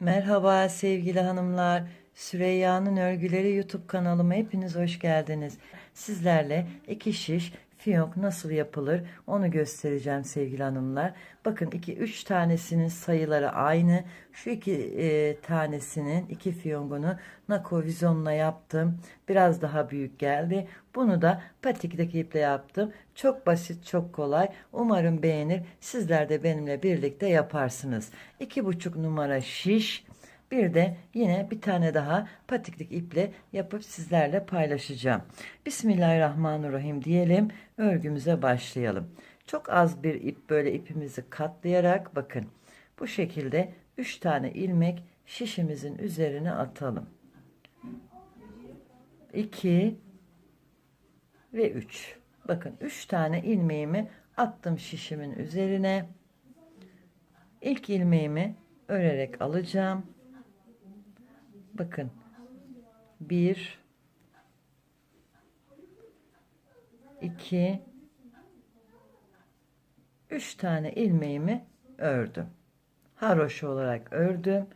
Merhaba sevgili hanımlar. Süreyya'nın Örgüleri YouTube kanalıma hepiniz hoş geldiniz. Sizlerle iki şiş fiyonk nasıl yapılır onu göstereceğim sevgili hanımlar. Bakın iki üç tanesinin sayıları aynı. Şu iki e, tanesinin iki fiyonkunu nakovizonla yaptım. Biraz daha büyük geldi. Bunu da patikteki iple yaptım. Çok basit, çok kolay. Umarım beğenir. Sizler de benimle birlikte yaparsınız. İki buçuk numara şiş. Bir de yine bir tane daha patiklik iple yapıp sizlerle paylaşacağım. Bismillahirrahmanirrahim diyelim. Örgümüze başlayalım. Çok az bir ip böyle ipimizi katlayarak bakın. Bu şekilde 3 tane ilmek şişimizin üzerine atalım. 2 ve 3. Bakın 3 tane ilmeğimi attım şişimin üzerine. İlk ilmeğimi örerek alacağım. Bakın. 1 2 3 tane ilmeğimi ördüm. Haroşa olarak ördüm.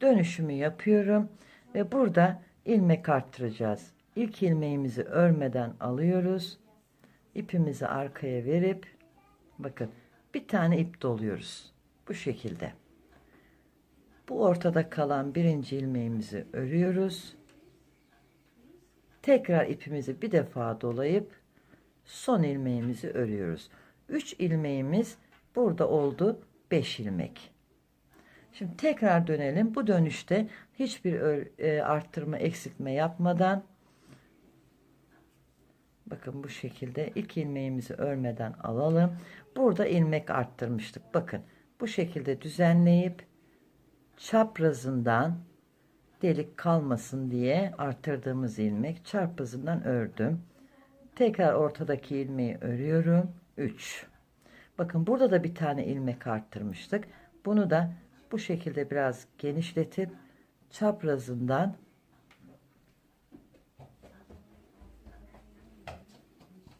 Dönüşümü yapıyorum ve burada ilmek arttıracağız. İlk ilmeğimizi örmeden alıyoruz. İpimizi arkaya verip bakın bir tane ip doluyoruz. Bu şekilde. Bu ortada kalan birinci ilmeğimizi örüyoruz. Tekrar ipimizi bir defa dolayıp son ilmeğimizi örüyoruz. 3 ilmeğimiz burada oldu 5 ilmek. Şimdi tekrar dönelim. Bu dönüşte hiçbir e, arttırma eksiltme yapmadan bakın bu şekilde ilk ilmeğimizi örmeden alalım. Burada ilmek arttırmıştık. Bakın bu şekilde düzenleyip çaprazından delik kalmasın diye arttırdığımız ilmek çaprazından ördüm. Tekrar ortadaki ilmeği örüyorum. 3. Bakın burada da bir tane ilmek arttırmıştık. Bunu da bu şekilde biraz genişletip çaprazından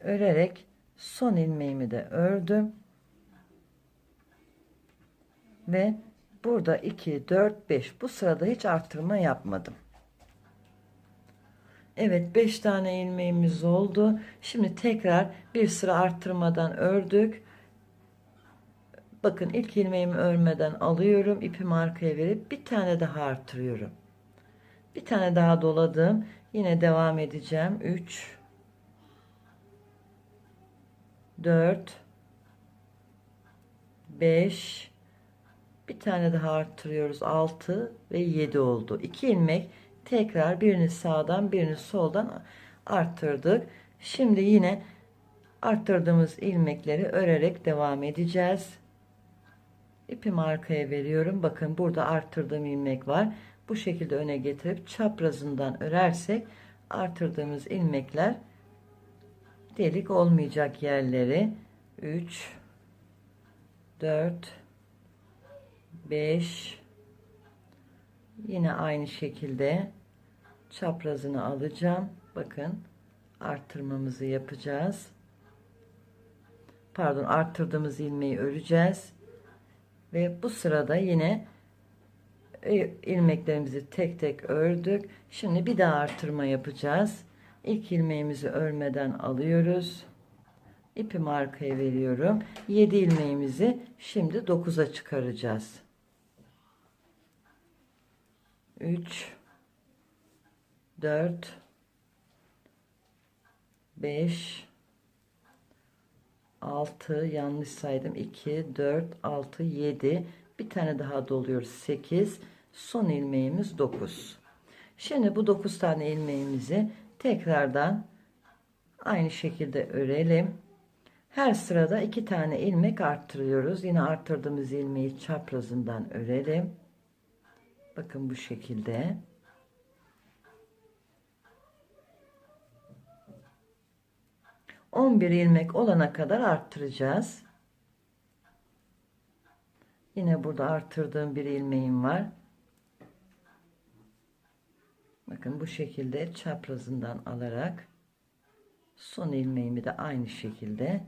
örerek son ilmeğimi de ördüm. Ve burada 2 4 5 bu sırada hiç arttırma yapmadım. Evet 5 tane ilmeğimiz oldu. Şimdi tekrar bir sıra arttırmadan ördük. Bakın ilk ilmeğimi örmeden alıyorum. ipimi arkaya verip bir tane daha arttırıyorum. Bir tane daha doladım. Yine devam edeceğim. 3 4 5 bir tane daha arttırıyoruz. 6 ve 7 oldu. 2 ilmek tekrar birini sağdan birini soldan arttırdık. Şimdi yine arttırdığımız ilmekleri örerek devam edeceğiz. İpimi arkaya veriyorum. Bakın burada arttırdığım ilmek var. Bu şekilde öne getirip çaprazından örersek arttırdığımız ilmekler delik olmayacak yerleri 3 4 5 yine aynı şekilde çaprazını alacağım. Bakın arttırmamızı yapacağız. Pardon arttırdığımız ilmeği öreceğiz. Ve bu sırada yine e, ilmeklerimizi tek tek ördük. Şimdi bir daha artırma yapacağız. İlk ilmeğimizi örmeden alıyoruz. İpimi arkaya veriyorum. 7 ilmeğimizi şimdi 9'a çıkaracağız. 3 4 5 6 yanlış saydım. 2 4 6 7 bir tane daha doluyoruz 8 son ilmeğimiz 9 şimdi bu 9 tane ilmeğimizi tekrardan aynı şekilde örelim. Her sırada iki tane ilmek arttırıyoruz. Yine arttırdığımız ilmeği çaprazından örelim bakın bu şekilde 11 ilmek olana kadar arttıracağız. Yine burada arttırdığım bir ilmeğim var. Bakın bu şekilde çaprazından alarak son ilmeğimi de aynı şekilde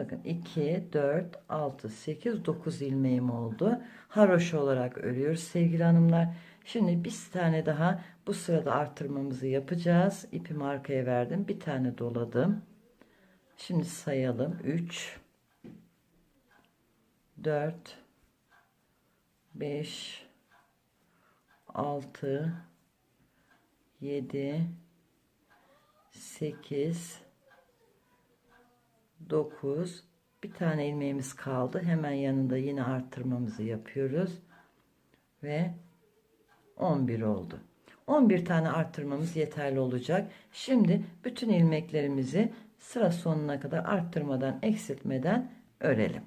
Bakın 2, 4, 6, 8, 9 ilmeğim oldu. Haroşa olarak örüyoruz sevgili hanımlar. Şimdi bir tane daha bu sırada arttırmamızı yapacağız. İpimi arkaya verdim. Bir tane doladım. Şimdi sayalım. 3, 4, 5, 6, 7, 8, 9 bir tane ilmeğimiz kaldı. Hemen yanında yine arttırmamızı yapıyoruz. Ve 11 oldu. 11 tane arttırmamız yeterli olacak. Şimdi bütün ilmeklerimizi sıra sonuna kadar arttırmadan, eksiltmeden örelim.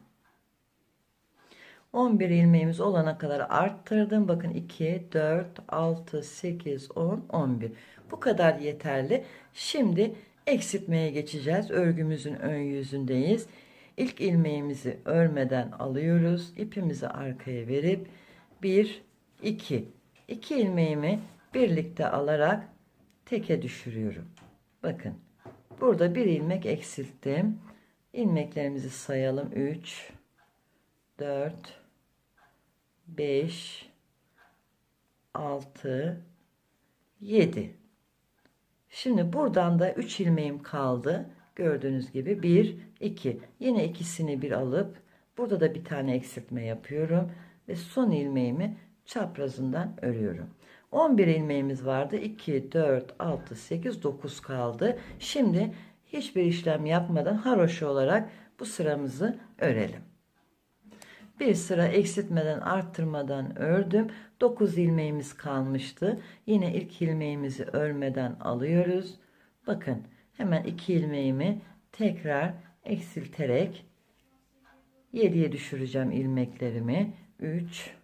11 ilmeğimiz olana kadar arttırdım. Bakın 2, 4, 6, 8, 10, 11. Bu kadar yeterli. Şimdi eksiltmeye geçeceğiz. Örgümüzün ön yüzündeyiz. İlk ilmeğimizi örmeden alıyoruz. İpimizi arkaya verip 1, 2. 2 ilmeğimi birlikte alarak teke düşürüyorum. Bakın burada bir ilmek eksilttim. İlmeklerimizi sayalım. 3, 4, 5, 6, 7. Şimdi buradan da 3 ilmeğim kaldı. Gördüğünüz gibi 1, 2. Yine ikisini bir alıp burada da bir tane eksiltme yapıyorum. Ve son ilmeğimi çaprazından örüyorum. 11 ilmeğimiz vardı. 2, 4, 6, 8, 9 kaldı. Şimdi hiçbir işlem yapmadan haroşa olarak bu sıramızı örelim. Bir sıra eksiltmeden arttırmadan ördüm. 9 ilmeğimiz kalmıştı. Yine ilk ilmeğimizi örmeden alıyoruz. Bakın hemen 2 ilmeğimi tekrar eksilterek 7'ye düşüreceğim ilmeklerimi. 3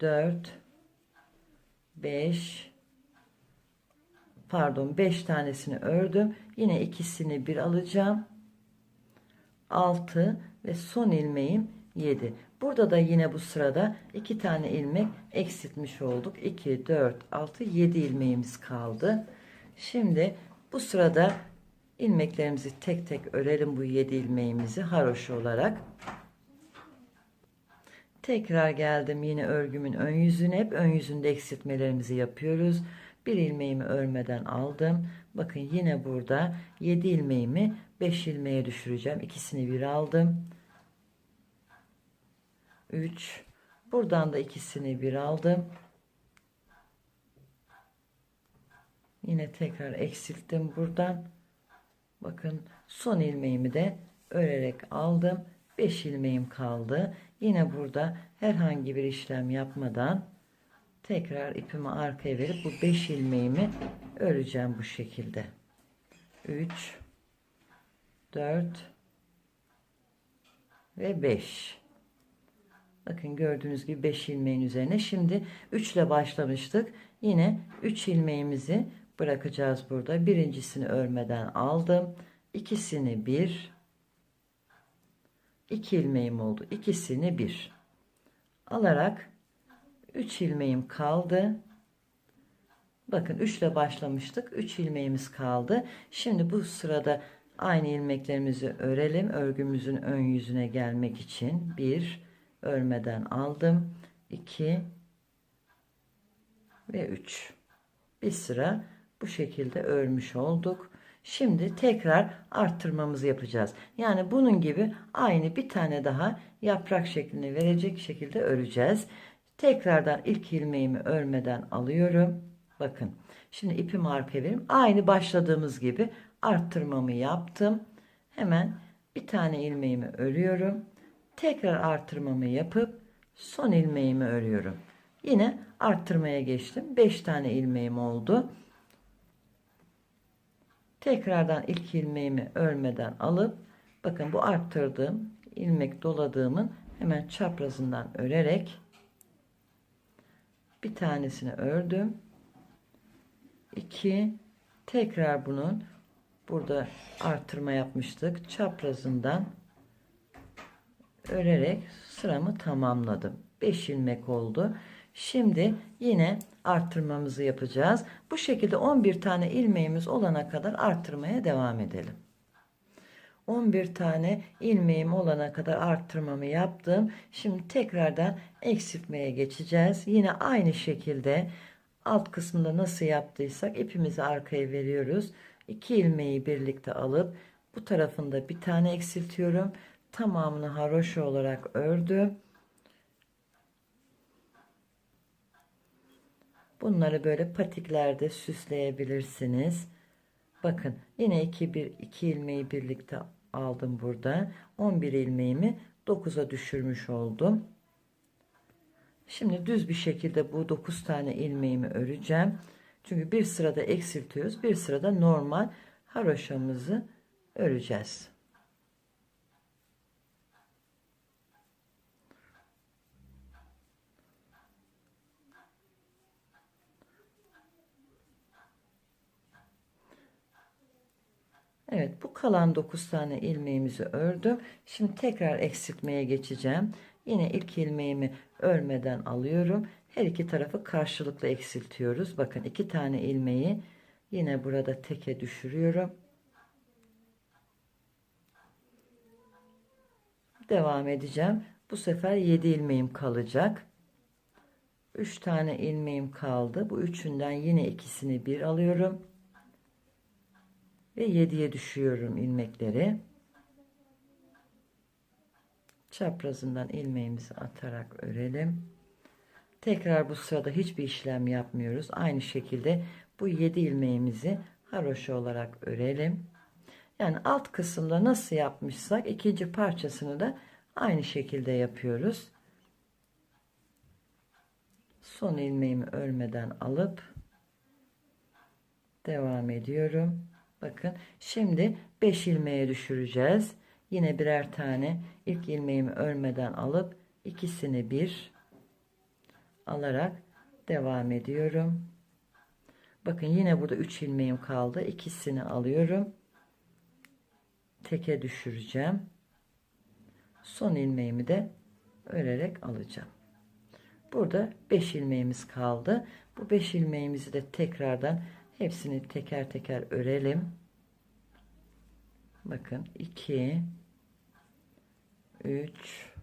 4 5 pardon 5 tanesini ördüm. Yine ikisini bir alacağım. 6 ve son ilmeğim 7. Burada da yine bu sırada 2 tane ilmek eksiltmiş olduk. 2, 4, 6, 7 ilmeğimiz kaldı. Şimdi bu sırada ilmeklerimizi tek tek örelim bu 7 ilmeğimizi haroşa olarak. Tekrar geldim yine örgümün ön yüzüne. Hep ön yüzünde eksiltmelerimizi yapıyoruz. Bir ilmeğimi örmeden aldım. Bakın yine burada 7 ilmeğimi 5 ilmeğe düşüreceğim. İkisini bir aldım. 3 buradan da ikisini bir aldım. Yine tekrar eksilttim buradan. Bakın son ilmeğimi de örerek aldım. 5 ilmeğim kaldı. Yine burada herhangi bir işlem yapmadan tekrar ipimi arkaya verip bu 5 ilmeğimi öreceğim bu şekilde. 3 4 ve 5 bakın gördüğünüz gibi 5 ilmeğin üzerine. Şimdi 3 ile başlamıştık. Yine 3 ilmeğimizi bırakacağız burada. Birincisini örmeden aldım. İkisini bir. 2 ilmeğim oldu. İkisini bir. Alarak 3 ilmeğim kaldı. Bakın 3 ile başlamıştık. 3 ilmeğimiz kaldı. Şimdi bu sırada Aynı ilmeklerimizi örelim. Örgümüzün ön yüzüne gelmek için. Bir örmeden aldım. 2 ve 3. Bir sıra bu şekilde örmüş olduk. Şimdi tekrar arttırmamızı yapacağız. Yani bunun gibi aynı bir tane daha yaprak şeklini verecek şekilde öreceğiz. Tekrardan ilk ilmeğimi örmeden alıyorum. Bakın. Şimdi ipimi arkaya vereyim. Aynı başladığımız gibi arttırmamı yaptım. Hemen bir tane ilmeğimi örüyorum. Tekrar arttırmamı yapıp son ilmeğimi örüyorum. Yine arttırmaya geçtim. 5 tane ilmeğim oldu. Tekrardan ilk ilmeğimi örmeden alıp bakın bu arttırdığım ilmek doladığımın hemen çaprazından örerek bir tanesini ördüm. 2 tekrar bunun burada artırma yapmıştık. Çaprazından örerek sıramı tamamladım. 5 ilmek oldu. Şimdi yine arttırmamızı yapacağız. Bu şekilde 11 tane ilmeğimiz olana kadar arttırmaya devam edelim. 11 tane ilmeğim olana kadar arttırmamı yaptım. Şimdi tekrardan eksiltmeye geçeceğiz. Yine aynı şekilde alt kısmında nasıl yaptıysak ipimizi arkaya veriyoruz. 2 ilmeği birlikte alıp bu tarafında bir tane eksiltiyorum. Tamamını haroşa olarak ördüm. Bunları böyle patiklerde süsleyebilirsiniz. Bakın yine 2 bir 2 ilmeği birlikte aldım burada. 11 ilmeğimi 9'a düşürmüş oldum. Şimdi düz bir şekilde bu 9 tane ilmeğimi öreceğim. Çünkü bir sırada eksiltiyoruz. Bir sırada normal haroşamızı öreceğiz. Evet bu kalan 9 tane ilmeğimizi ördüm. Şimdi tekrar eksiltmeye geçeceğim. Yine ilk ilmeğimi örmeden alıyorum. Her iki tarafı karşılıklı eksiltiyoruz. Bakın iki tane ilmeği yine burada teke düşürüyorum. Devam edeceğim. Bu sefer 7 ilmeğim kalacak. 3 tane ilmeğim kaldı. Bu üçünden yine ikisini bir alıyorum ve 7'ye düşüyorum ilmekleri. Çaprazından ilmeğimizi atarak örelim. Tekrar bu sırada hiçbir işlem yapmıyoruz. Aynı şekilde bu 7 ilmeğimizi haroşa olarak örelim. Yani alt kısımda nasıl yapmışsak ikinci parçasını da aynı şekilde yapıyoruz. Son ilmeğimi örmeden alıp devam ediyorum. Bakın şimdi 5 ilmeğe düşüreceğiz. Yine birer tane ilk ilmeğimi örmeden alıp ikisini bir alarak devam ediyorum. Bakın yine burada 3 ilmeğim kaldı. İkisini alıyorum. Teke düşüreceğim. Son ilmeğimi de örerek alacağım. Burada 5 ilmeğimiz kaldı. Bu 5 ilmeğimizi de tekrardan Hepsini teker teker örelim. Bakın 2 3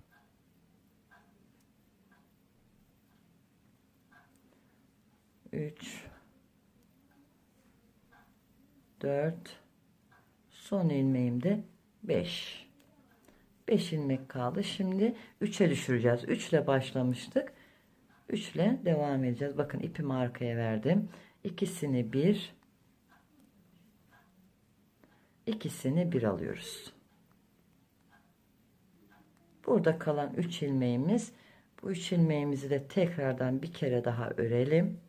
3 4 son ilmeğimde 5 5 ilmek kaldı. Şimdi 3'e düşüreceğiz. 3 ile başlamıştık. 3 ile devam edeceğiz. Bakın ipimi arkaya verdim ikisini bir ikisini bir alıyoruz. Burada kalan 3 ilmeğimiz bu 3 ilmeğimizi de tekrardan bir kere daha örelim.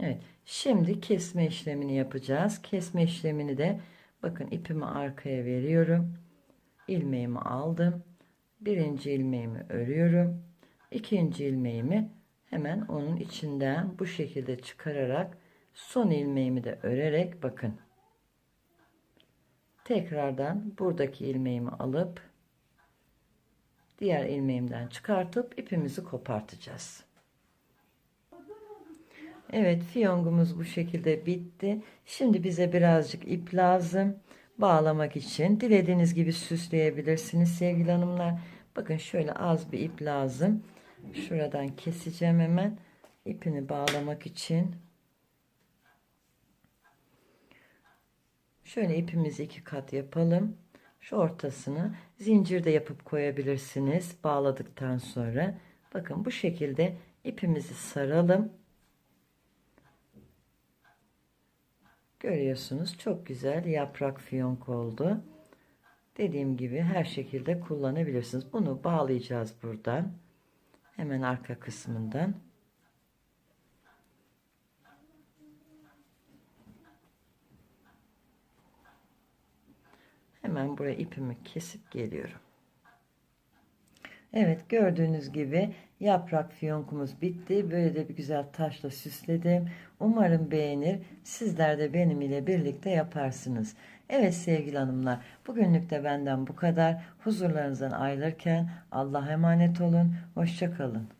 Evet. Şimdi kesme işlemini yapacağız. Kesme işlemini de bakın ipimi arkaya veriyorum ilmeğimi aldım. Birinci ilmeğimi örüyorum. İkinci ilmeğimi hemen onun içinden bu şekilde çıkararak son ilmeğimi de örerek bakın. Tekrardan buradaki ilmeğimi alıp diğer ilmeğimden çıkartıp ipimizi kopartacağız. Evet fiyongumuz bu şekilde bitti. Şimdi bize birazcık ip lazım bağlamak için dilediğiniz gibi süsleyebilirsiniz sevgili hanımlar. Bakın şöyle az bir ip lazım. Şuradan keseceğim hemen ipini bağlamak için. Şöyle ipimizi iki kat yapalım. Şu ortasını zincirde yapıp koyabilirsiniz bağladıktan sonra. Bakın bu şekilde ipimizi saralım. Görüyorsunuz çok güzel yaprak fiyonk oldu. Dediğim gibi her şekilde kullanabilirsiniz. Bunu bağlayacağız buradan. Hemen arka kısmından. Hemen buraya ipimi kesip geliyorum. Evet gördüğünüz gibi yaprak fiyonkumuz bitti. Böyle de bir güzel taşla süsledim. Umarım beğenir. Sizler de benim ile birlikte yaparsınız. Evet sevgili hanımlar bugünlük de benden bu kadar. Huzurlarınızdan ayrılırken Allah'a emanet olun. Hoşçakalın.